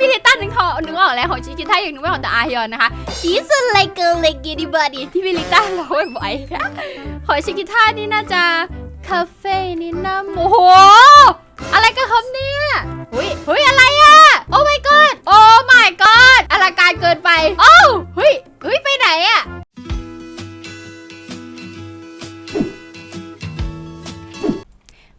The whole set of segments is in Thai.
พี่ลิต้านึกออกนึกออกแล้วของชิคิต้าอย่างนึกไม่ออกแต่อาฮยอนนะคะ She's a like a like anybody ที่พี่ลิต้าร้องบ่อยๆของชิคิต้านี่น่าจะคาเฟ่นี่นะโอ้โหอะไรกันครับเนี่ยเฮ้ยเฮ้ยอะไรอะโอ้ my god โอ้ my god อลังการเกินไปโอ้เฮ้ยเฮ้ยไปไหนอะ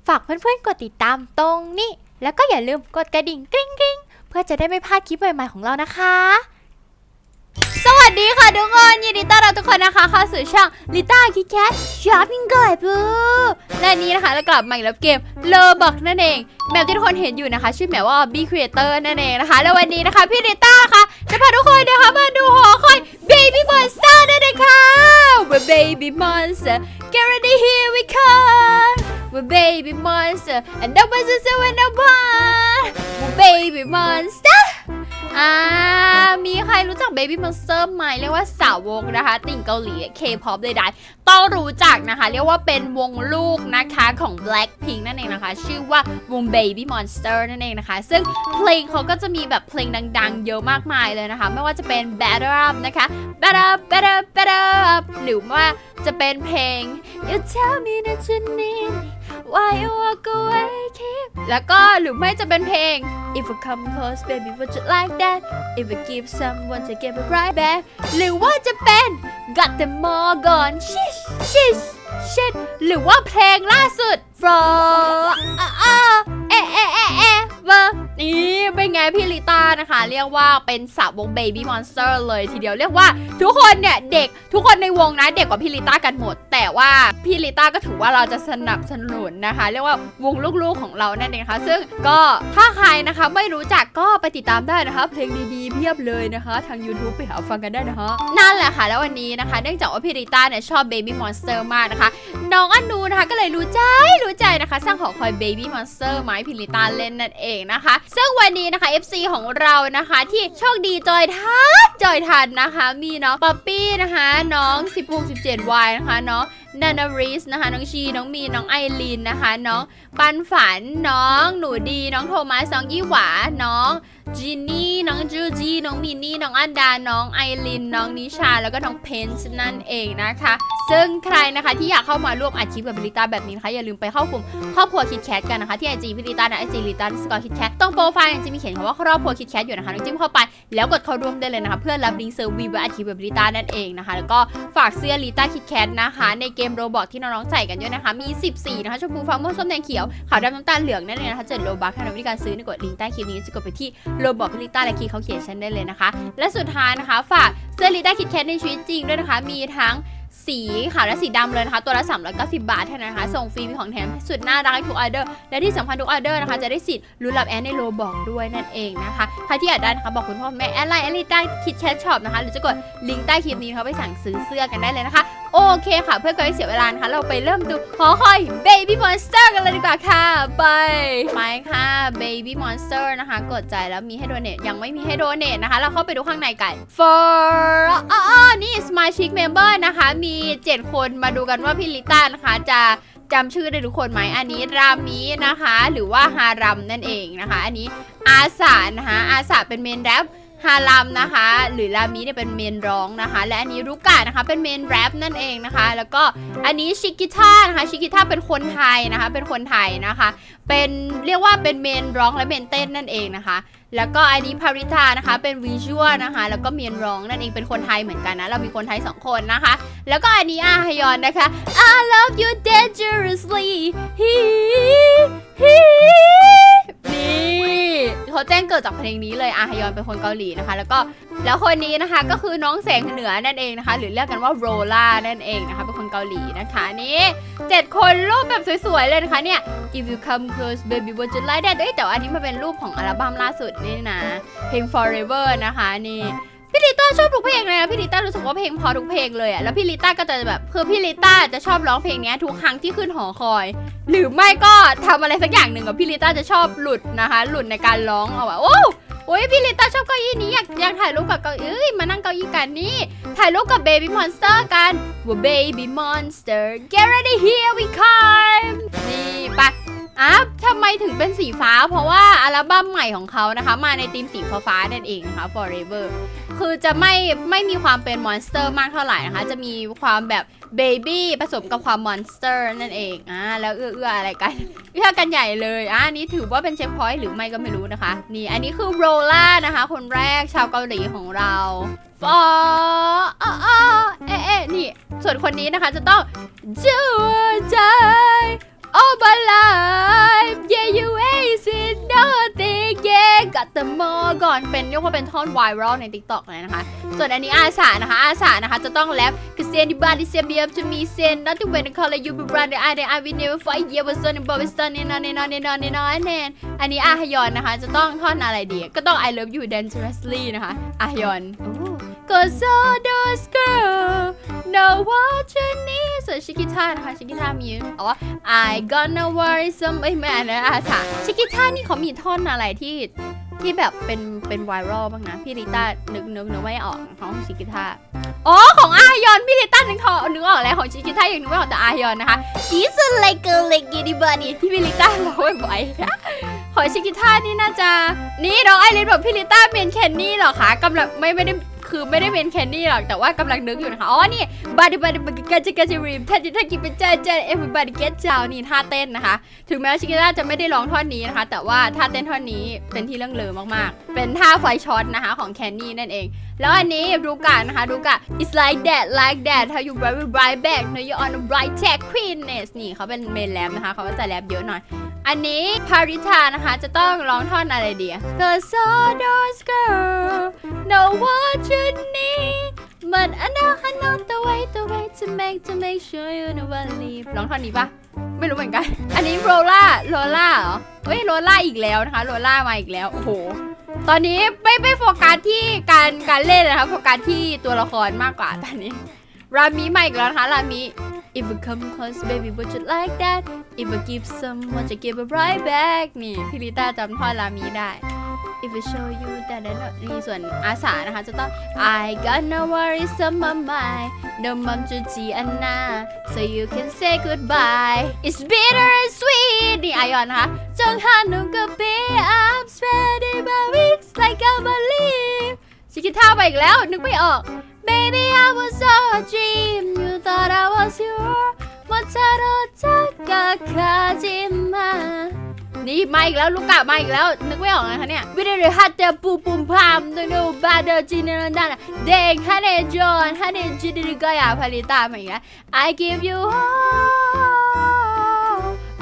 ฝากเพื่อนๆกดติดตามตรงนี้ แล้วก็อย่าลืมกดกระดิ่งกริ๊งกริ๊ง พื่อจะได้ไม่พลาดคลิปใหม่ๆของเรานะคะ สวัสดีค่ะทุกคน ยินดีต้อนรับทุกคนนะคะเข้าสู่ช่องลิต้าคิแคทช้อปปิ้งก่อยปูและนี้นะคะเรากลับมาอีกแล้วเกมเลอบักนั่นเองแมปที่ทุกคนเห็นอยู่นะคะ ชื่อแมปว่า B Creator นั่นเองนะคะแล้ววันนี้นะคะพี่ลิต้าค่ะจะพาทุกคนนะคะมาดูหอคอย Baby Monster นั่นเองค่ะ We're Baby Monster Get ready here we come We're Baby Monster and no one's a when no one We're Baby Monster อ่า มีใครรู้จัก Baby Monster ไหมเรียกว่าสาวกนะคะ ติ่งเกาหลี K-pop ใดๆต้องรู้จักนะคะ เรียกว่าเป็นวงลูกนะคะของ Blackpink นั่นเองนะคะ ชื่อว่าวง Baby Monster นั่นเองนะคะ ซึ่งเพลงเขาก็จะมีแบบเพลงดังๆ เยอะมากมายเลยนะคะ ไม่ว่าจะเป็น Better Up นะคะ Better Up Better Up, Better Up หรือว่าจะเป็นเพลง You tell me that you need me Why you walk away keep แล้วก็หรือไม่จะเป็นเพลง If you come close baby would just like that If I give someone to give it right back หรือว่าจะเป็น Got the more gone shish shish shit หรือว่าเพลงล่าสุด From อ่าอ่าเอเอเอเอเอ นี่เป็นไงพี่ลิต้านะคะ เรียกว่าเป็นสาวก Baby Monster เลยทีเดียวเรียกว่าทุกคนเนี่ยเด็กทุกคนในวงนะเด็กกว่าพี่ลิต้ากันหมด แต่ว่าพี่ลิต้าก็ถือว่าเราจะสนับสนุนนะคะ เรียกว่าวงลูกๆของเรานั่นเองนะคะซึ่งก็ถ้าใครนะคะไม่รู้จักก็ไปติดตามได้นะคะ เพลงดีๆเพียบเลยนะคะ ทาง YouTube ไปหาฟังกันได้นะคะนั่นแหละค่ะ แล้ววันนี้นะคะ เนื่องจากว่าพี่ลิต้าเนี่ยชอบ Baby Monster มากนะคะน้องอนูนะคะก็เลยรู้ใจรู้ใจนะคะ สร้างหอคอย Baby Monster มาให้พิลิตาเล่นนั่นเองนะคะซึ่งวันนี้นะคะ FC ของเรานะคะ ที่โชคดีจอยทันจอยทันนะคะ มีเน้องป๊อปปี้นะคะ น้อง 16 17วายนะคะเน้องนานาริสนะคะ น้องชี น้องมี น้องไอรีนนะคะ น้องปันฝัน น้องหนูดี น้องโทมัส น้องยี่หวา น้องจีนี่ น้องจูจี น้องมินนี่ น้องอันดา น้องไอริน น้องนิชา แล้วก็น้องเพนส์นั่นเองนะคะ ซึ่งใครนะคะที่อยากเข้ามาร่วมอัดคลิปกับพิลิต้าแบบนี้นะคะอย่าลืมไปเข้ากลุ่มครอบครัวคิดแคทกันนะคะที่ไอจีพิลิต้านะไอจีลิต้าสกอร์คิดแคทตรงโปรไฟล์จะมีเขียนคำว่าครอบครัวคิดแคทอยู่นะคะน้องจิ้มเข้าไปแล้วกดเข้าร่วมได้เลยนะคะเพื่อรับลิงก์เซอร์วีไว้อัดคลิปกับพิลิต้านั่นเองนะคะแล้วก็ฝากเสื้อลิต้าคิดแคทนะคะในเกมโรบอทที่น้องๆใส่กันด้วยนะคะมี 14 นะคะชมพูฟ้าม่วงส้มแดงเขียวขาวดำน้ำตาลเหลืองนั่นเองนะคะเจ็ดโลบัคถ้าเราวิธีการซื้อในกดลิงก์ใต้คลิปนี้จะกดไปที่โรบอทพิลิต้าและคีย์เขาเขียนชั้นได้เลยนะคะ และสุดท้ายนะคะ ฝากเสื้อลิต้าคิดแคทในชีวิตจริงด้วยนะคะมีทั้ง สีขาวและสีดำเลยนะคะ ตัวละ390 บาทเท่านั้นนะคะส่งฟรีมีของแถมสุดน่ารักทุกออเดอร์ และที่สำคัญทุกออเดอร์นะคะ จะได้สิทธิ์ลุ้นรับแอนในโลบอกด้วยนั่นเองนะคะใครที่อยากได้นะคะบอกคุณพ่อคุณแม่แอดไลน์แอดลิใต้คิดแคทช็อปนะคะ หรือจะกดลิงก์ใต้คลิปนี้เขาไปสั่งซื้อเสื้อกันได้เลยนะคะ โอเคค่ะ เพื่อการเสียเวลานะคะเราไปเริ่มดูหอคอย Baby Monster กันเลยดีกว่าค่ะ ไปไปค่ะ Baby Monster นะคะ กดใจแล้วมีให้โดเนทยังไม่มีให้โดเนทนะคะ เราเข้าไปดูข้างในกัน for อ๋อนี่ Smash Member นะคะ มี 7 คนมาดูกันว่าพี่ลิต้านะคะจะจำชื่อได้ทุกคนไหมอันนี้รามีนะคะ หรือว่าฮารัมนั่นเองนะคะ อันนี้อาสานะคะอาสาเป็นเมนแรป ฮารัมนะคะ หรือรามีเนี่ยเป็นเมนร้องนะคะ และอันนี้รุกะนะคะเป็นเมนแรปนั่นเองนะคะ แล้วก็อันนี้ชิกิท่านะคะชิกิท่าเป็นคนไทยนะคะ เป็นคนไทยนะคะ เป็นเรียกว่าเป็นเมนร้องและเมนเต้นนั่นเองนะคะแล้วก็อันนี้พาริธานะคะเป็นวิชวลนะคะ แล้วก็เมียนร้องนั่นเองเป็นคนไทยเหมือนกันนะ เรามีคนไทยสองคนนะคะ แล้วก็อันนี้อาฮยอนนะคะ I love you dangerously ฮีฮีนี่ เขาแจ้งเกิดจากเพลงนี้เลยอาฮยอนเป็นคนเกาหลีนะคะ แล้วก็แล้วคนนี้นะคะก็คือน้องแสงเหนือนั่นเองนะคะ หรือเรียกกันว่าโรล่านั่นเองนะคะเป็นคนเกาหลีนะคะนี่เจ็ดคนรูปแบบสวยๆเลยนะคะเนี่ย If you come close baby would you like that เอ้แต่ว่าอันนี้มันเป็นรูปของอัลบั้มล่าสุดนี่นะเพลง forever นะคะนี่ พี่ลิต้าชอบทุกเพลงเลยนะพี่ลิต้ารู้สึกว่าเพลงพอทุกเพลงเลยอะแล้วพี่ลิต้าก็จะแบบคือพี่ลิต้าจะชอบร้องเพลงนี้ทุกครั้งที่ขึ้นหอคอย หรือไม่ก็ทำอะไรสักอย่างหนึ่งกับพี่ลิต้าจะชอบหลุดนะคะ หลุดในการร้องเอาแบบโอ้โอ้ยพี่ลิต้าชอบเก้าอี้นี้อยากอยากถ่ายรูปกับเก้าอี้มานั่งเก้าอี้กันนี่ถ่ายรูปกับ baby monster กันว่า baby monster get ready here we come นี่ไปอะทำไมถึงเป็นสีฟ้า เพราะว่าอัลบั้มใหม่ของเขานะคะ มาในธีมสีฟ้าๆนั่นเองนะคะ forever คือจะไม่ไม่มีความเป็นมอนสเตอร์มากเท่าไหร่นะคะ จะมีความแบบเบบี้ผสมกับความมอนสเตอร์นั่นเองอ่าแล้วเอื้อเอื้ออะไรกันเอื้อกันใหญ่เลยอ่านี้ถือว่าเป็นเช็คพอยต์หรือไม่ก็ไม่รู้นะคะ นี่อันนี้คือโรล่านะคะ คนแรกชาวเกาหลีของเราฟออ้อเอ๊ะเอะนี่ ส่วนคนนี้นะคะจะต้องจูใจ all my life yeah you ain't เมอร์ก่อนเป็นเรียกว่าเป็นท่อนไวรัลใน t ิ k t o k เลยนะคะ ส่วนอันนี้อาสานะคะ อาสานะคะจะต้องแรปคือเซนดิบาร์ดิเซเบียบจะมีเซนนัตติเวนคอลเลยูบิบรันเดอไอเดอไอวินเนอร์ไฟเยียบอสตันบอบิสตันเนนเนนเนนเนนแนนอันนี้อาฮยอนนะคะ จะต้องท่อนอะไรดี ก็ต้อง I love you dangerously นะคะอาฮยอน Cause all those girls know what you need ส่วนชิคกี้ท่านะคะชิคกี้ทามีอ๋อ I gonna worry some ไม่แม่นะอาสาชิคกี้ท่านี่เขามีท่อนอะไรที่ ที่แบบเป็นเป็นไวรัลบ้างนะ พี่ริต้านึกนึกนึกไม่ออกของชิกิท่าอ๋อของอายอนพี่ริต้านึกทอนึกออกแล้วของชิกิท่ายังนึกไม่ออกแต่อายอนนะคะ She's a like a like itty bunny ที่พี่ริต้าร้องบ่อยๆของชิกิท่านี่น่าจะนี่น้องไอรินบอกพี่ริต้าเมนเคนนี่เหรอคะกำลังไม่ไม่ได้ คือไม่ได้เมนแคนนี่หรอก แต่ว่ากำลังนึกอยู่นะคะ อ๋อ นี่บาร์ดิบาร์ดิบาร์ดิกาจิกาจิริมถ้าจิถ้ากินเป็นใจใจเอฟบาร์ดิเกตจานี่ท่าเต้นนะคะ ถึงแม้ว่าชิกิต้าจะไม่ได้ร้องท่อนนี้นะคะ แต่ว่าท่าเต้นท่อนนี้เป็นที่เรื่องเลือมากๆ เป็นท่าไฟช็อตนะคะของแคนนี่นั่นเอง แล้วอันนี้รูกานะคะรูกา it's like that like that how you right right back now you on the right track queenness นี่เขาเป็นเมนแรปนะคะเขาก็จะแรปเยอะหน่อย อันนี้พาริธานะคะ จะต้องร้องท่อนอะไรดีอะ Cause all those girls know what you need but I know I know the way the way to make to make sure you never leave ร้องท่อนนี้ปะไม่รู้เหมือนกัน อันนี้โรล่าโรล่าเหรอเฮ้ยโรล่าอีกแล้วนะคะโรล่ามาอีกแล้ว โอ้โห ตอนนี้ไม่ไม่โฟกัสที่การการเล่นนะคะโฟกัสที่ตัวละครมากกว่าตอนนี้ รามีมาอีกแล้วนะคะรามี If you come close baby would you like that If I give some would you give it right back นี่พี่ลิต้าจำท่อนรามีได้ If I show you that I know นี่ส่วนอาสานะคะ จะต้อง I got no worries on my mind No mom to G Anna So you can say goodbye It's bitter and sweet นี่อายอนนะคะจงหาหนุ่มกับ be I'm spreading my wings like I believe ชิคิท่าไปอีกแล้ว นึกไม่ออก Baby I was so a dream You thought I was your มาเธอรู้จักกับคาจิมานี่มาอีกแล้วลูกกะมาอีกแล้วนึกไม่ออกนะคะเนี่ยวิดีโอฮัตเตอร์ปูปุมพามโนโนบาเดอร์จินนันดาเด้งฮันเนจอนฮันเนจิดิริกายาพาริตามาอีกแล้ว I give you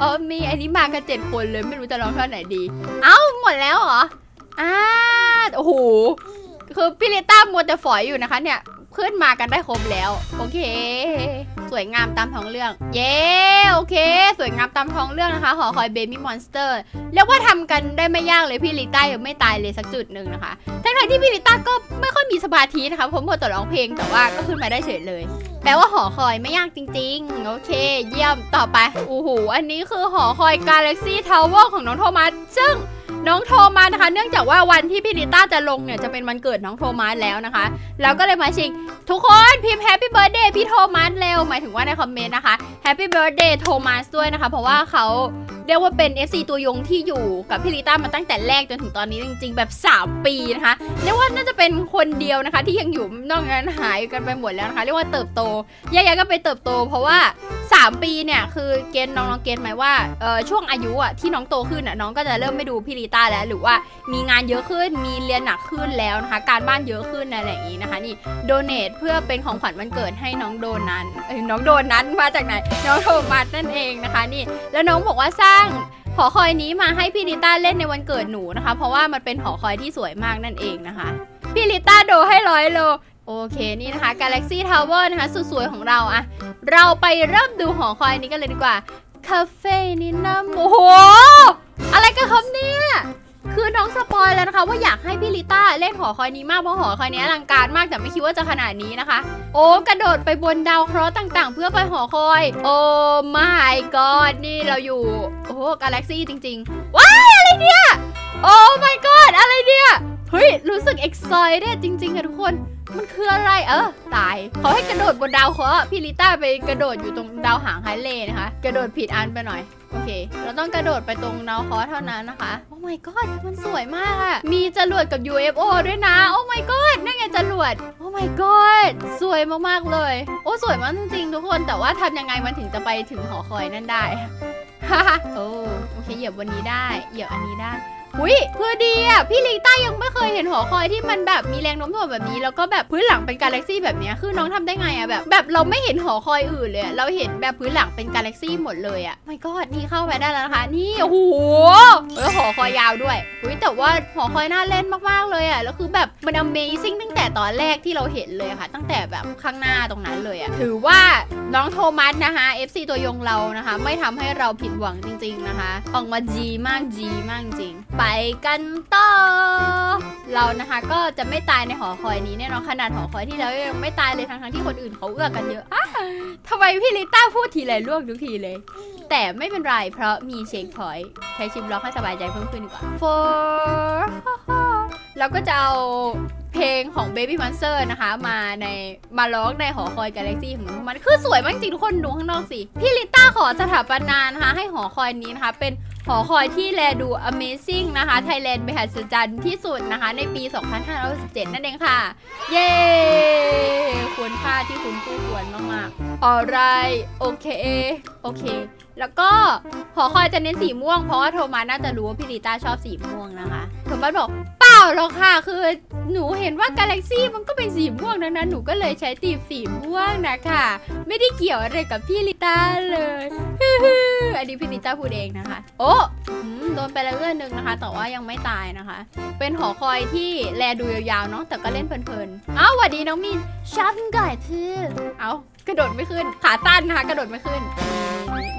all of me อันนี้มากันเจ็ดคนเลยไม่รู้จะร้องท่อนไหนดี เอ้าหมดแล้วเหรออ่าโอ้โห คือพี่ลิต้ามัวแต่ฝอยอยู่นะคะเนี่ยขึ้นมากันได้ครบแล้ว โอเค สวยงามตามท้องเรื่อง เย้โอเค สวยงามตามท้องเรื่องนะคะหอคอยเบบี้มอนสเตอร์เรียกว่าทำกันได้ไม่ยากเลยพี่ลิต้ายังไม่ตายเลยสักจุดหนึ่งนะคะทั้งที่พี่ลิต้าก็ไม่ค่อยมีสมาธินะคะเพราะมัวแต่ร้องเพลงแต่ว่าก็ขึ้นมาได้เฉยเลย แปลว่าหอคอยไม่ยากจริง ๆ โอเค เยี่ยมต่อไปโอ้โหอันนี้คือหอคอย Galaxy Tower ของน้องโทมัสซึ่งน้องโทมัสนะคะ เนื่องจากว่าวันที่พี่ลิต้าจะลงเนี่ยจะเป็นวันเกิดน้องโทมัสแล้วนะคะ แล้วก็เลยมาชิงทุกคนพิมพ์แฮปปี้เบิร์ดเดย์พี่โทมัสเร็วหมายถึงว่าในคอมเมนต์นะคะแฮปปี้เบิร์ดเดย์โทมัสด้วยนะคะ เพราะว่าเขาเรียกว่าเป็น FC ตัวยงที่อยู่กับพี่ลิต้ามาตั้งแต่แรกจนถึงตอนนี้จริง ๆ แบบ 3 ปีนะคะเรียกว่าน่าจะเป็นคนเดียวนะคะ ที่ยังอยู่นอกนั้นหายกันไปหมดแล้วนะคะ เรียกว่าเติบโตยายาก็ไปเติบโต เพราะว่า 3 ปีเนี่ยคือเกณฑ์น้องๆเกณฑ์หมายว่าเออช่วงอายุอะที่น้องโตขึ้นอะน้องก็จะเริ่มไม่ดูพี่ลิต้าแล้ว หรือว่ามีงานเยอะขึ้นมีเรียนหนักขึ้นแล้วนะคะ การบ้านเยอะขึ้นอะไรอย่างนี้นะคะนี่โดเนทเพื่อเป็นของขวัญวันเกิดให้น้องโดนันเอ้ยน้องโดนันมาจากไหนน้องโทมัสนั่นเองนะคะนี่แล้วน้องบอกว่าสร้างหอคอยนี้มาให้พี่ลิต้าเล่นในวันเกิดหนูนะคะ เพราะว่ามันเป็นหอคอยที่สวยมากนั่นเองนะคะพี่ลิต้าโดให้ร้อยโลโอเคนี่นะคะ Galaxy Tower นะคะสุดสวยของเราอะเราไปเริ่มดูหอคอยนี้กันเลยดีกว่าคาเฟ่นี่นะโอ้โหอะไรกันครับเนี่ย คือน้องสปอยแล้วนะคะ ว่าอยากให้พี่ลิต้าเล่นหอคอยนี้มากเพราะหอคอยนี้อลังการมากแต่ไม่คิดว่าจะขนาดนี้นะคะ โอ้กระโดดไปบนดาวเคราะห์ต่างๆ เพื่อไปหอคอย โอ้ my god นี่เราอยู่โอ้กาแล็กซี่จริงๆ ว้ายอะไรเนี่ยโอ้ my god อะไรเนี่ยเฮ้ยรู้สึก excited จริงๆค่ะทุกคนมันคืออะไรเออตายเขาให้กระโดดบนดาวเคราะห์พี่ลิต้าไปกระโดดอยู่ตรงดาวหางไฮเลยนะคะ กระโดดผิดอันไปหน่อย โอเค เราต้องกระโดดไปตรงนาวคอเท่านั้นนะคะ โอ้ my god มันสวยมากอะมีจรวดกับ UFO ด้วยนะ โอ้ my god นั่นไงจรวด โอ้ my god สวยมากๆเลย โอ้สวยมากจริงๆทุกคน แต่ว่าทำยังไงมันถึงจะไปถึงหอคอยนั่นได้ฮ่าฮ่าโอ้โอเคเหยียบวันนี้ได้ เหยียบอันนี้ได้ หุยคือดีอะพี่ลิต้ายังไม่เคยเห็นหอคอยที่มันแบบมีแรงโน้มถ่วงแบบนี้ แล้วก็แบบพื้นหลังเป็นกาแล็กซี่แบบนี้คือน้องทำได้ไงอะแบบ แบบเราไม่เห็นหอคอยอื่นเลย เราเห็นแบบพื้นหลังเป็นกาแล็กซี่หมดเลยอะไม่ก็นี่เข้าไปได้แล้วนะคะ นี่โอ้โหเออหอคอยยาวด้วยหุยแต่ว่าหอคอยน่าเล่นมากๆเลยอะแล้วคือแบบมัน Amazing ตั้งแต่ตอนแรกที่เราเห็นเลยค่ะ ตั้งแต่แบบข้างหน้าตรงนั้นเลยอะถือว่าน้องโทมัสนะคะ FC ตัวยงเรานะคะ ไม่ทำให้เราผิดหวังจริง ๆนะคะ ออกมาจีมากจีมากจริงไปไกันต่อ เรานะคะก็จะไม่ตายในหอคอยนี้แน่นอนขนาดหอคอยที่แล้วยังไม่ตายเลยทั้งๆที่คนอื่นเขาเอื้อกันเยอะอะทำไมพี่ลิต้าพูดทีไรล่วงทุกทีเลย แต่ไม่เป็นไรเพราะมีเช็คพอยต์ใช้ชิมล็อกให้สบายใจเพิ่มขึ้นดีกว่า for แล้วก็จะเอาเพลงของ Baby Monster นะคะ มาในมาร้องในหอคอยกาแล็กซี่ของมัน คือสวยมากจริงทุกคนดูข้างนอกสิ พี่ลิต้าขอสถาปนานะคะ ให้หอคอยนี้นะคะ เป็นหอคอยที่แลดู Amazing นะคะ Thailand มหัศจรรย์ที่สุดนะคะ ในปี 2517 นั่นเองค่ะ เย้ควรค่าที่คุณคู่ควรมากๆ alright โอเค โอเค แล้วก็หอคอยจะเน้นสีม่วง เพราะว่าโทมัสน่าจะรู้ว่าพี่ลิต้าชอบสีม่วงนะคะ โทมัสบอกเปล่าหรอกค่ะคือหนูเห็นว่ากาแล็กซี่มันก็เป็นสีม่วงดังนั้นหนูก็เลยใช้ตีมสีม่วงนะคะ ไม่ได้เกี่ยวอะไรกับพี่ลิต้าเลยอันนี้พี่ลิต้าพูดเองนะคะ โอ้อืมโดนไปแล้วเรื่องหนึ่งนะคะ แต่ว่ายังไม่ตายนะคะ เป็นหอคอยที่แลดูยาวๆเนาะแต่ก็เล่นเพลินๆ เอ้าหวัดดีน้องมีนชับไก่พื้เอ้า กระโดดไม่ขึ้น ขาตั้นนะคะกระโดดไม่ขึ้น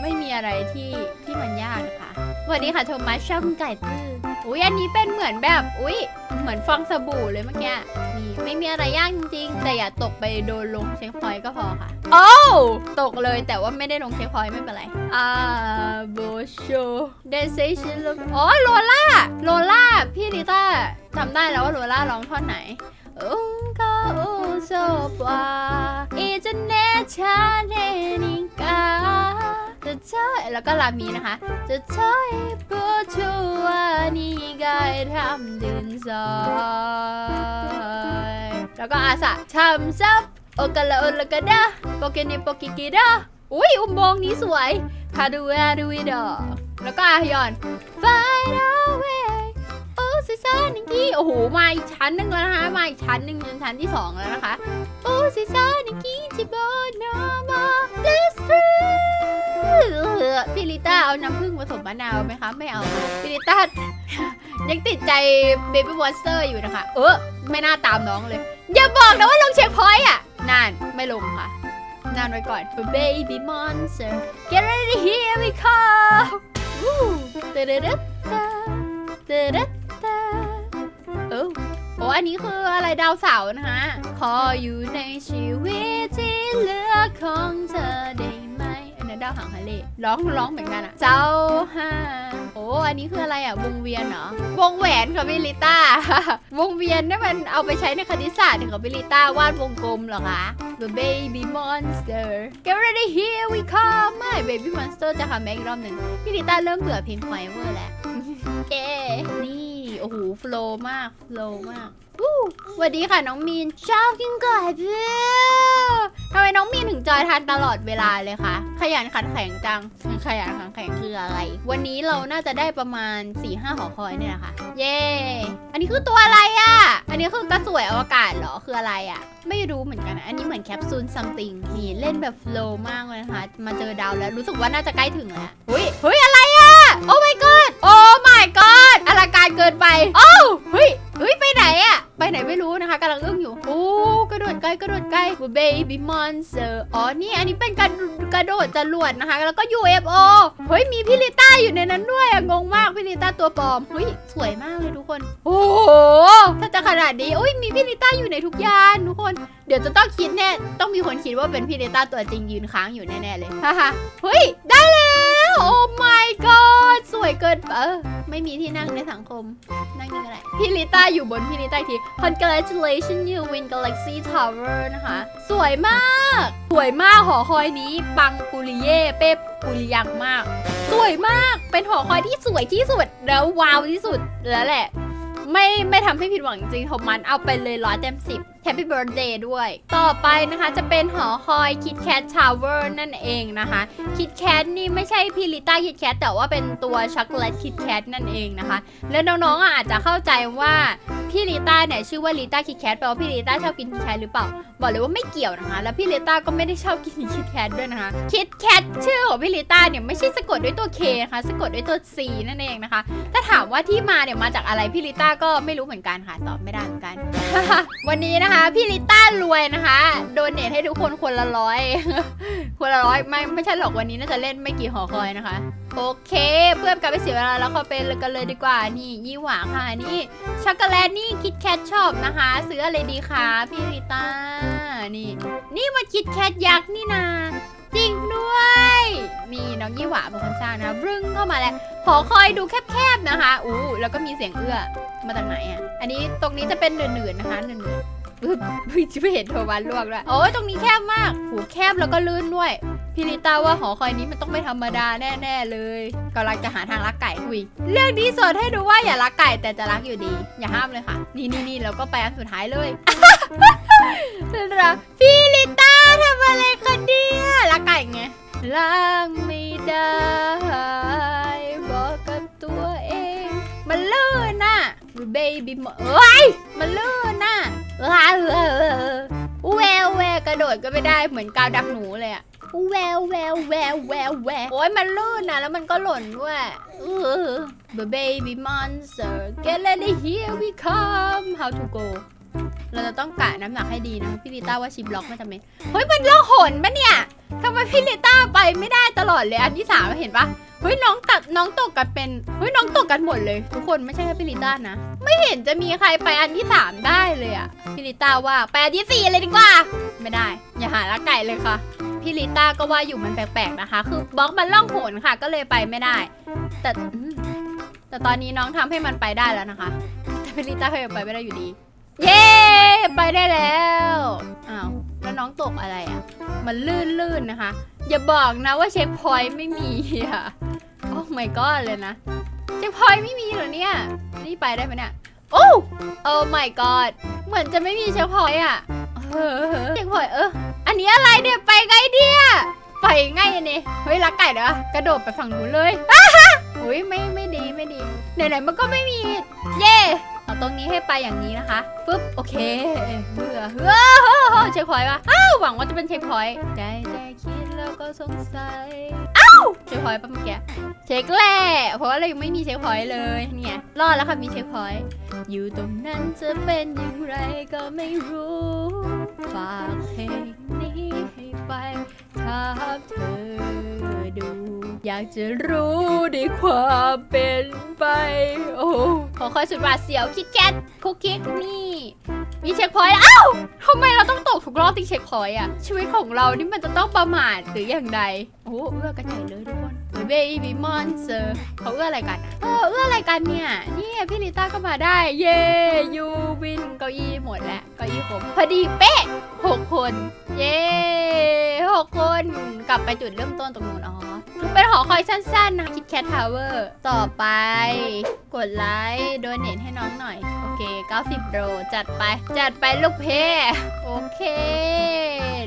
ไม่มีอะไรที่ที่มันยากนะคะสวัสดีค่ะโทมัสชับไก่พื้อุ้ยอันนี้เป็นเหมือนแบบ อุ้ยเหมือนฟองสบู่เลยเมื่อกี้นี่ไม่มีอะไรยากจริงๆ แต่อย่าตกไปโดนลงเช็คพอยต์ก็พอค่ะ โอ้วตกเลยแต่ว่าไม่ได้ลงเช็คพอยต์ไม่เป็นไรอ่าโบโชเดซชิลอ๋อโลล่าโลล่าพี่ลิต้าจำได้แล้วว่าโลล่าร้องท่อนไหน อุ้งก็อุโซปวาอีจะเนชาเนนิกาจะเจอแล้วก็ลามีนะคะจะเจอปูชัวนี่กายทำดินซอยแล้วก็อาสะทำซับโอกาลาโอลากาดาเกนิโปกิกิดาอุ้ยอุโมงค์นี้สวยพาดูเวดูวิดอแล้วก็อาฮยอน Find a way โอ้ซิซานิกี้ โอ้โห มาอีกชั้นหนึ่งแล้วนะคะ มาอีกชั้นหนึ่งจนชั้นที่สองแล้วนะคะ โอ้ซิซานิกี้จิโบนามาเดสทรีพี่ลิต้าเอาน้ำผึ้งผสมมะนาวไหมคะ ไม่เอาพี่ลิต้ายังติดใจเบบี้วอสเตอร์อยู่นะคะ เออไม่น่าตามน้องเลย อย่าบอกนะว่าลงเช็คพอยต์อะนั่นไม่ลงค่ะนานไว้ก่อน For baby monster get ready here we come วู้เตะเดตาเตะเด เออโอ้อันนี้คืออะไรดาวเสาร์นะคะขออยู่ในชีวิตที่เหลือของเธอได้ไหม อันนั้นดาวหางทะเลร้องร้องเหมือนกันอะเจ้าห้าโอ้อันนี้คืออะไรอะวงเวียนเหรอ วงแหวนค่ะพี่ลิต้า วงเวียนนี่มันเอาไปใช้ในคณิตศาสตร์ถึงกับพี่ลิต้าวาดวงกลมเหรอคะ The baby monster get ready here we come ไม่ baby monster จะคัมแบ็กอีกรอบหนึ่งพี่ลิต้าเริ่มเบื่อเพลงไฟเวอร์แล้วเอ๊นี่ โอ้โหโฟล์มากโฟล์มากวู้สวัสดีค่ะน้องมีนชอบกินไก่เพื่อทำไมน้องมีนถึงจอยทันตลอดเวลาเลยคะขยันขันแข็งจังขยันขันแข็งคืออะไร วันนี้เราน่าจะได้ประมาณ4ี่ห้าหอคอยเนี่ยนะคะเย้อันนี้คือตัวอะไรอะ่ะ อันนี้คือกระสวยอวกาศเหรอคืออะไรอะ่ะ ไม่รู้เหมือนกันนะอันนี้เหมือนแคปซูลซัมติงนี่เล่นแบบโฟล์มากเลยนะคะมาเจอดาวแล้วรู้สึกว่าน่าจะใกล้ถึงแล้วเฮ้ยเฮ้ยอะไรอะ่ะโอ้ my god โอ้ my god อ ลังการเกินไปโอ้เฮ้ยเฮ้ยไปไหนอะไปไหนไม่รู้นะคะกำลังอึ้งอยู่โอ้กระโดดใกล้กระโดดใกล้ baby monster อ๋อนี่อันนี้เป็นการกระโดดจรวดนะคะ แล้วก็ UFO เฮ้ยมีพี่ลิต้าอยู่ในนั้นด้วยอะงงมากพี่ลิต้าตัวปลอมเฮ้ยสวยมากเลยทุกคน โอ้โหถ้าจะขนาดนี้อุ้ยมีพี่ลิต้าอยู่ในทุกยานทุกคน เดี๋ยวจะต้องคิดแน่ต้องมีคนคิดว่าเป็นพี่ลิต้าตัวจริงยืนค้างอยู่แน่ๆเลยฮ่าฮ่าเฮ้ยได้แล้วโอ้ my god สวยเกินเออไม่มีที่นั่งในสังคมนั่งนี่ก็ได้พี่ลิต้าอยู่บนพี่ลิต้าที congratulations you win galaxy tower นะคะ สวยมาก สวยมากหอคอยนี้ ปังปุริเย่เป๊ปปุริยังมาก สวยมากเป็นหอคอยที่สวยที่สุด แล้วว้าวที่สุดแล้วแหละ ไม่ไม่ทำให้ผิดหวังจริงทอมมันเอาไปเลยร้อยเต็มสิบ Happy Birthday ด้วย ต่อไปนะคะจะเป็นหอคอย Kit Kat Tower นั่นเองนะคะ Kit Kat นี่ไม่ใช่พี่ลิต้า Kit Kat แต่ว่าเป็นตัวช็อกโกแลต Kit Kat นั่นเองนะคะ แล้วน้องๆออาจจะเข้าใจว่าพี่ลิต้าเนี่ยชื่อว่าลิต้า Kit Kat แปลว่าพี่ลิต้าชอบกิน Kit Kat หรือเปล่า บอกเลยว่าไม่เกี่ยวนะคะ แล้วพี่ลิต้าก็ไม่ได้ชอบกิน Kit Kat ด้วยนะคะ Kit Kat ชื่อของพี่ลิต้าเนี่ยไม่ใช่สะกดด้วยตัว K นะคะสะกดด้วยตัว C นั่นเองนะคะ ถ้าถามว่าที่มาเนี่ยมาจากอะไรพี่ลิต้าก็ไม่รู้เหมือนกันค่ะตอบไม่ได้เหมือนกัน วันนี้นะคะพี่ลิต้ารวยนะคะ โดนเนทให้ทุกคนคนละร้อย คนละร้อยไม่ไม่ใช่หรอกวันนี้น่าจะเล่นไม่กี่หอคอยนะคะ โอเค เพื่อนกลับไปเสียเวลาแล้วเข้าไปกันเลยดีกว่า นี่ยี่หวาค่ะนี่ช็อกโกแลตนี่คิดแคทชอบนะคะ ซื้ออะไรดีคะพี่ลิต้านี่ นี่มันคิดแคทยักษ์นี่นาจริงด้วย นี่น้องยี่หวาเป็นคนสร้างนะรึ้งเข้ามาแล้วหอคอยดูแคบๆนะคะอู้แล้วก็มีเสียงเอื้อมาจากไหนอะ อันนี้ตรงนี้จะเป็นเหนืดๆนะคะเหนืดๆปึ๊บปึ๊บจะ ไม่เห็นโทวันลวกด้วโอ้ยตรงนี้แคบมากหูแคบแล้วก็ลื่นด้วยพี่ลิต้าว่าหอคอยนี้มันต้องไม่ธรรมดาแน่ๆเลยกำลังจะหาทางรักไก่คุยเรื่องนี้สอนให้ดูว่าอย่ารักไก่แต่จะรักอยู่ดี อย่าห้ามเลยค่ะ นี่นี่นี่แล้วก็ไปอันสุดท้ายเลยพี่ลิต้าทำอะไรคะเนี่ยรักไก่ไงล้างไม่ได้บอกกับตัวเอง มันลื่นน่ะ baby เอ้ยมันลื่นน่ะ ออเออแววแววกระโดดก็ไม่ได้เหมือนกาวดักหนูเลยอะแววแววแววแววแววโอ้ยมันลื่นนะแล้วมันก็หล่นด้วยเออ The baby monster get ready here we come how to go เราจะต้องกะน้ำหนักให้ดีนะพี่ลิต้าว่าชิปล็อกไม่จำเป็นเฮ้ยมันล่องหนปะเนี่ยทำไมพี่ลิต้าไปไม่ได้ตลอดเลยอันที่สามเห็นปะเฮ้ยน้องตัดน้องตกกันเป็นเฮ้ยน้องตกกันหมดเลย ทุกคนไม่ใช่แค่พี่ลิต้านะ ไม่เห็นจะมีใครไปอันที่สามได้เลยอะพี่ลิต้าว่าไปอันที่สี่เลยดีกว่า ไม่ได้ อย่าหาละไก่เลยค่ะพี่ลิต้าก็ว่าอยู่มันแปลกๆนะคะ คือบล็อกมันล่องหนค่ะ ก็เลยไปไม่ได้ แต่แต่ตอนนี้น้องทำให้มันไปได้แล้วนะคะ แต่พี่ลิต้าก็ยังไปไม่ได้อยู่ดี เย้ ไปได้แล้ว อ้าว แล้วน้องตกอะไรอะ มันลื่นๆนนะคะ อย่าบอกนะว่าเช็คพอยต์ไม่มีอะ โอ้ my god เลยนะ เช็คพอยต์ไม่มีเหรอเนี่ย นี่ไปได้ไหมเนี่ย โอ้โอ้ my god เหมือนจะไม่มีเช็คพอยต์อะเช็คพอยต์เออ อันนี้อะไรเนี่ย ไปไงเนี่ยไปไงเนี่ยเฮ้ยรักไก่เด้อกระโดดไปฝั่งนู้นเลยอ้าฮะอุ้ยไม่ไม่ดีไม่ดี ไหนๆมันก็ไม่มี เย่ เอาตรงนี้ให้ไปอย่างนี้นะคะฟึบโอเคเบื่อเฮ้อเช็คพอยต์ปะอ้าวหวังว่าจะเป็นเช็คพอยต์ได้แต่คิดแล้วก็สงสัยอ้าวเช็คพอยต์ปะเมื่อกี้เช็คแหละเพราะว่าเรายังไม่มีเช็คพอยต์เลยเนี่ยรอดแล้วค่ะมีเช็คพอยต์อยู่ตรงนั้นจะเป็นอย่างไรก็ไม่รู้ฝากเพลงนี้ให้ไปถามเธอดู อยากจะรู้ในความเป็นไป โอ้ขอคอยสุดหวาดเสียวคิดแคทคุกคิกนี่มีเช็คพอยต์อ้าวทำไมเราต้องตกทุกรอบที่เช็คพอยต์อะชีวิตของเรานี่มันจะต้องประมาทหรืออย่างใดโอ้เอื้อกระใหญ่เลยทุกคน baby monster เขาเอื้ออะไรกันเออเอื้ออะไรกันเนี่ยนี่พี่ลิต้าก็มาได้ เย้ยูวินเก้าอี้หมดแล้วเก้าอี้ผมพอดีเป๊ะหกคน เย้หกคนกลับไปจุดเริ่มต้นตรงนู้นอ๋อเป็นหอคอยสั้นๆนะคิดแคททาวเวอร์ต่อไปกดไลค์โดเนทให้น้องหน่อย โอเค 90 โรจัดไป จัดไปลูกเพโอเค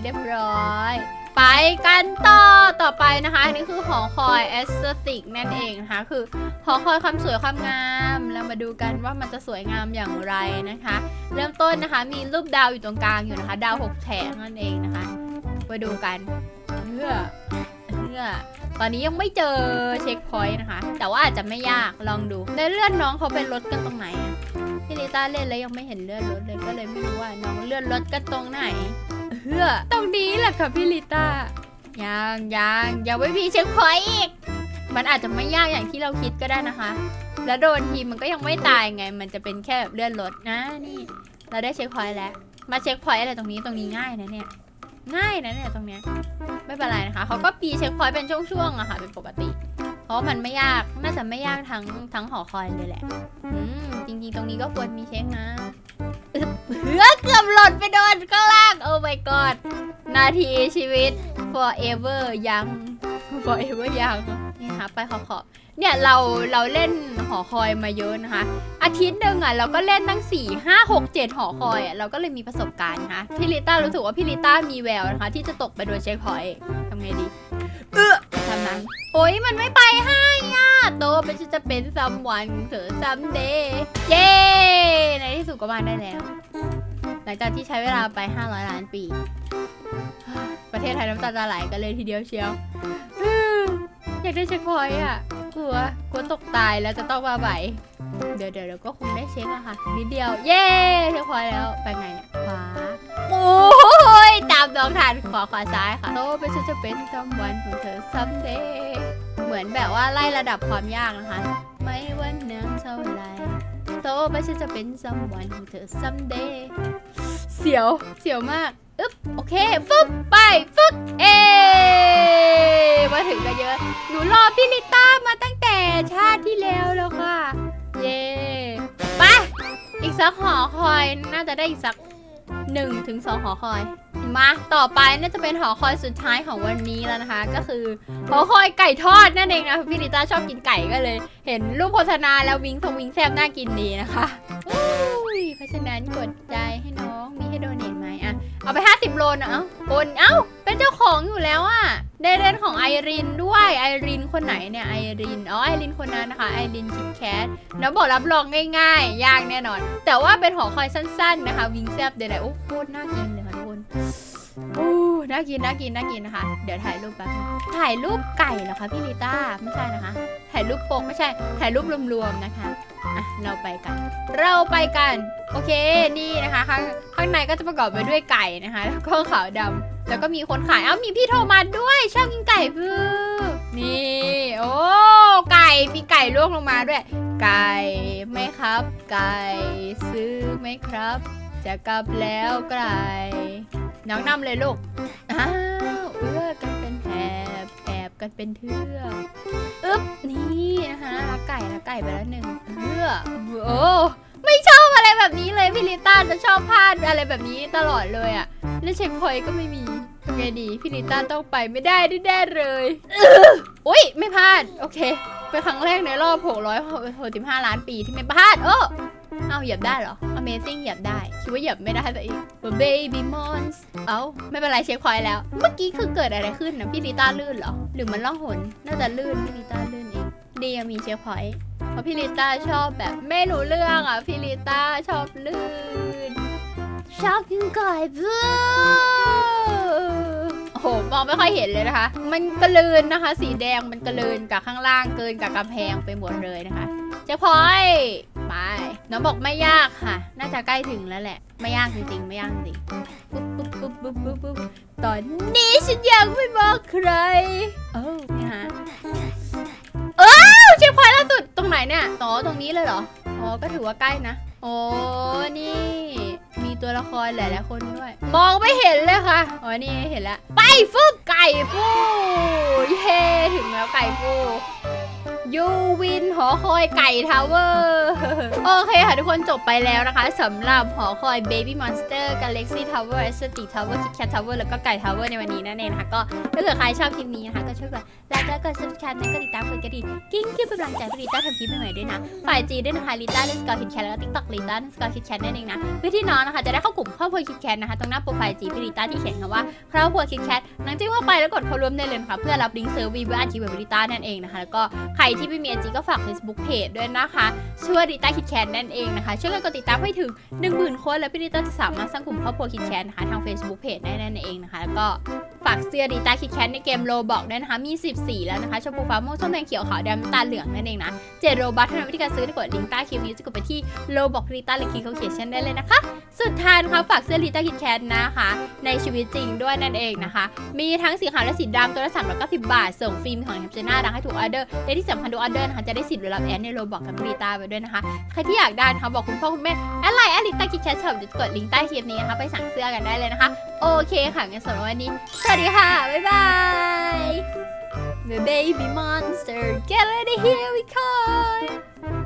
เรียบร้อย ไปกันต่อต่อไปนะคะ อันนี้คือหอคอยแอสติกนั่นเองนะคะคือหอคอยความสวยความงามแล้วมาดูกันว่ามันจะสวยงามอย่างไรนะคะ เริ่มต้นนะคะมีรูปดาวอยู่ตรงกลางอยู่นะคะ ดาวหกแฉกนั่นเองนะคะมาดูกันเพื่อเพื่อตอนนี้ยังไม่เจอเช็คพอยต์นะคะ แต่ว่าอาจจะไม่ยากลองดูในเลื่อนน้องเขาเป็นรถกันตรงไหนพี่ลิต้าเล่นแล้วยังไม่เห็นเลื่อนรถเลยก็เลยไม่รู้ว่าน้องเลื่อนรถกันตรงไหน เฮือตรงนี้แหละค่ะพี่ลิต้ายังยังยังไม่มีเช็คพอยต์อีก มันอาจจะไม่ยากอย่างที่เราคิดก็ได้นะคะ แล้วโดนทีมันก็ยังไม่ตายไง มันจะเป็นแค่แบบเลื่อนรถนะนี่ เราได้เช็คพอยต์แล้ว มาเช็คพอยต์อะไรตรงนี้ตรงนี้ง่ายนะเนี่ย ง่ายนะเนี่ยตรงเนี้ยไม่เป็นไรนะคะเขาก็ปีเช็คพอยต์เป็นช่วงๆอะค่ะเป็นปกติ เพราะมันไม่ยากน่าจะไม่ยากทั้งทั้งหอคอยเลยแหละอืมจริงๆตรงนี้ก็ควรมีเช็คนะ เฮือเกือบหล่นไปโดนข้างล่าง โอ้ my god นาทีชีวิต forever ยัง forever ยังนี่นะคะไปขอบขอบเนี่ยเราเราเล่นหอคอยมาเยอะนะคะ อาทิตย์หนึ่งอะเราก็เล่นตั้ง 4 5 6 7 หอคอยอะเราก็เลยมีประสบการณ์นะคะพี่ลิต้ารู้สึกว่าพี่ลิต้ามีแววนะคะ ที่จะตกไปโดนเช็คพอยต์ทำไงดี เออทำนั้นโอ้ยมันไม่ไปให้อะโตไปฉันจะเป็นซัมวันเถอซัมเดย์เย้ในที่สุดก็มาได้แล้ว หลังจากที่ใช้เวลาไป 500 ล้านปี ประเทศไทยน้ำตาจะไหลกันเลยทีเดียวเชียวอยากได้เช็คพอยต์อะกลัวกลัวตกตายแล้วจะต้องมาใบเดี๋ยวเดี๋ยวเดี๋ยวก็คงได้เช็คอะค่ะนิดเดียว เย้เช็คพอยต์แล้วไปไงเนี่ยขวาโอ้ามน้องทันขวาขวาซ้ายค่ะโตไปฉันจะเป็นซัมวันของเธอซัมเดย์เหมือนแบบว่าไล่ระดับความยากนะคะ ไม่ว่านานเท่าไรโตไปฉันจะเป็นซัมวันของเธอซัมเดย์เสียวเสียวมากอึ๊บโอเคฟึบไปฟึบเอมาถึงกันเยอะ หนูรอพี่ลิต้ามาตั้งแต่ชาติที่แล้วแล้วค่ะ เย้ไปอีกสักหอคอยน่าจะได้อีกสัก หนึ่งถึงสองหอคอย มาต่อไปน่าจะเป็นหอคอยสุดท้ายของวันนี้แล้วนะคะ ก็คือหอคอยไก่ทอดนั่นเองนะพี่ลิต้าชอบกินไก่ก็เลย เห็นรูปโฆษณาแล้ววิงทงวิงแซบน่ากินดีนะคะอุ้ยเพราะฉะนั้นกดใจให้น้องมีให้โดเนทไหมอะเอาไป 50 โลนะเอ้าโอนเอ้า เจ้าของอยู่แล้วอะได้เล่นของไอรินด้วยไอรินคนไหนเนี่ยไอรินอ๋อไอรินคนนั้นนะคะไอรินคิดแคทน้วบอกรับรองง่ายๆ ยากแน่นอน แต่ว่าเป็นหอคอยสั้นๆนะคะ วิงแซบเดี๋ยวๆโอ้โคตรน่ากินเลยค่ะทุกคน อู้น่ากินน่ากินน่ากินนะคะ เดี๋ยวถ่ายรูปแป๊บนึงถ่ายรูปไก่เหรอคะพี่ลิต้าไม่ใช่นะคะ ถ่ายรูปโปกไม่ใช่ ถ่ายรูปรวมๆนะคะอะเราไปกัน เราไปกัน โอเคนี่นะคะ ข้างข้างในก็จะประกอบไปด้วยไก่นะคะ แล้วก็ขาวดำแล้วก็มีคนขายเอ้ามีพี่โทมัสด้วยชอบกินไก่พื้นี่โอ้ไก่มีไก่ลวกลงมาด้วย ไก่ไหมครับ ไก่ซื้อไหมครับ จะกลับแล้วไก่ น้องนำเลยลูกอ้าวเอื้อกันเป็นแถบแอบกันเป็นเทือกอึ๊บนี่นะคะรักไก่รักไก่ไปแล้วหนึ่งเอื้อโอ้ไม่ชอบอะไรแบบนี้เลยพี่ลิต้าจะชอบพลาดอะไรแบบนี้ตลอดเลยอะแล้วเช็คพอยต์ก็ไม่มีทำไงดีพี่ลิต้าต้องไปไม่ได้แน่เลยอื้ออุ้ยไม่พลาดโอเคเป็นครั้งแรกในรอบ 665 ล้านปีที่ไม่พลาดเออ เอาเหยียบได้เหรอ Amazing เหยียบได้ คิดว่าเหยียบไม่ได้แต่อีก Baby Mons เอาไม่เป็นไรเช็คพอยต์แล้ว เมื่อกี้คือเกิดอะไรขึ้นนะพี่ลิต้าลื่นเหรอ หรือมันล่องหน น่าจะลื่นพี่ลิต้าลื่นเอง ดียังมีเช็คพอยต์เพราะพี่ลิต้าชอบแบบไม่รู้เรื่องอะพี่ลิต้าชอบลื่นชอบกินไก่บื้อโอ้โหมองไม่ค่อยเห็นเลยนะคะ มันกระเลืนนะคะ สีแดงมันกระเลืนกับข้างล่างเกินกับกำแพงไปหมดเลยนะคะเจ๊พอย ไปน้องบอกไม่ยากค่ะ น่าจะใกล้ถึงแล้วแหละ ไม่ยากจริงๆ ไม่ยากจริงปุ๊บปุ๊บปุ๊บปุ๊บปุ๊บปุ๊บตอนนี้ฉันยังไม่บอกใครเอ้เนี่ยฮะเอ้าเช็คพอยต์ล่าสุดตรงไหนเนี่ยต่อตรงนี้เลยเหรอ อ๋อ ก็ถือว่าใกล้นะ โอ้ นี่ มีตัวละครหลายๆคนด้วย มองไม่เห็นเลยค่ะ อ๋อ นี่เห็นแล้ว ไปฟึบไก่ปู เย้ถึงแล้วไก่ปู ยูวินหอคอยไก่ทาวเวอร์โอเคค่ะทุกคนจบไปแล้วนะคะสำหรับหอคอย Baby Monster Galaxy Tower a s t e c Tower Kit Kat Tower แล้วก็ไก่ Tower ในวันนี้นั่นเองนะคะก็ถ้าเกิดใครชอบคลิปนี้นะคะ ก็ช่วยกดไลค์แล้วก็ subscribe แล้วก็ติดตามกดกระดิ่งกิ้งกิ้งเป็นกำลังใจให้ลิต้าทำคลิปใหม่ๆด้วยนะฝ่ายจีด้วยนะคะลิต้าเลสกอร์คิดแคทแล้วก็ติ๊กต็อกลิต้าเลสกอร์คิดแคทนั่นเองนะวิธีน้องนะคะจะได้เข้ากลุ่มครอบครัวคิดแคทนะคะตรงหน้าโปรไฟล์จีพี่ลิต้าที่เขียนคำว่าครอบครัวคิดแคทน้องจิ้มเข้าไปแล้วกดเข้าร่วมได้เลยนะคะเพื่อรับลิงก์เซอร์วีเบอร์อาชีพแบบลิต้านั่นเองนะคะแล้วก็ใครที่ไม่มีไอจีก็ฝาก Facebook Page ด้วยนะคะ ชื่อว่าลิต้าคิดแคนนั่นเองนะคะ ช่วยกันกดติดตามให้ถึง 10,000 คน แล้วพี่ดิต้าจะสามารถสร้างกลุ่มครอบครัวคิดแคนนะคะทาง Facebook Page ได้นั่นเองนะคะ แล้วก็ฝากเสื้อลิต้าคิดแคทในเกมโลบอกด้วยนะคะ มี 10 สีแล้วนะคะชมพูฟ้าม่วงส้มแดงเขียวขาวดำน้ำตาเหลืองนั่นเองนะเจ็ดโรบัสเท่านั้นวิธีการซื้อถ้ากดลิงก์ใต้คลิปนี้จะกดไปที่โลบอกริต้าหรือคีเขาเขียนเช่นได้เลยนะคะ สุดท้ายนะคะฝากเสื้อริต้าคิดแคทนะคะ ในชีวิตจริงด้วยนั่นเองนะคะ มีทั้งสีขาวและสีดำตัวละ3 9 0บาท ส่งฟรีมของแฮปเจน่าดังให้ถูกออเดอร์และที่สำคัญทุกออเดอร์นะคะจะได้สิทธิ์รับแอนในโลบอกกับริต้าไปด้วยนะคะใครที่อยากได้นะคะบอกคุณพ่อคุณแม่อะไรแอลิตาคิดแคทช็อปจะกดลิงก์ใต้คลิปนี้นะคะไปสั่งเสื้อกันได้เลยนะคะโอเคค่ะงั้นสำหรับวันนี้สวัสดีค่ะ The baby monster get out of here we come.